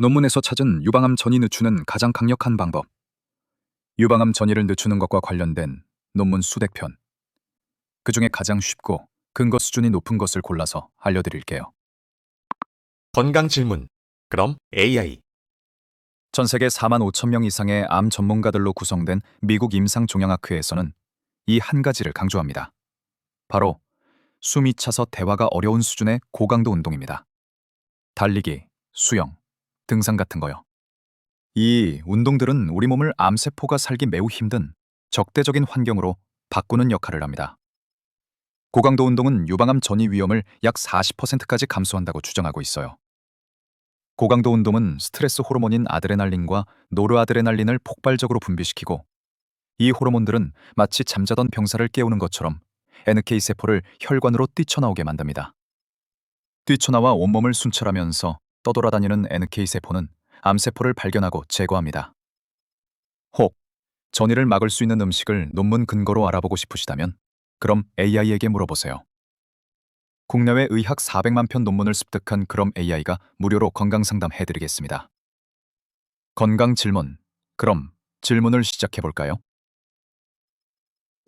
논문에서 찾은 유방암 전이 늦추는 가장 강력한 방법. 유방암 전이를 늦추는 것과 관련된 논문 수백 편. 그 중에 가장 쉽고 근거 수준이 높은 것을 골라서 알려드릴게요. 건강 질문. 그럼 AI. 전 세계 4만 5천 명 이상의 암 전문가들로 구성된 미국 임상종양학회에서는 이 한 가지를 강조합니다. 바로 숨이 차서 대화가 어려운 수준의 고강도 운동입니다. 달리기, 수영, 등산 같은 거요. 이 운동들은 우리 몸을 암세포가 살기 매우 힘든 적대적인 환경으로 바꾸는 역할을 합니다. 고강도 운동은 유방암 전이 위험을 약 40%까지 감소한다고 주장하고 있어요. 고강도 운동은 스트레스 호르몬인 아드레날린과 노르아드레날린을 폭발적으로 분비시키고 이 호르몬들은 마치 잠자던 병사를 깨우는 것처럼 NK 세포를 혈관으로 뛰쳐나오게 만듭니다. 뛰쳐나와 온몸을 순찰하면서 떠돌아다니는 NK 세포는 암세포를 발견하고 제거합니다. 혹 전이를 막을 수 있는 음식을 논문 근거로 알아보고 싶으시다면 그럼 AI에게 물어보세요. 국내외 의학 400만 편 논문을 습득한 그럼 AI가 무료로 건강 상담 해드리겠습니다. 건강 질문. 그럼 질문을 시작해 볼까요?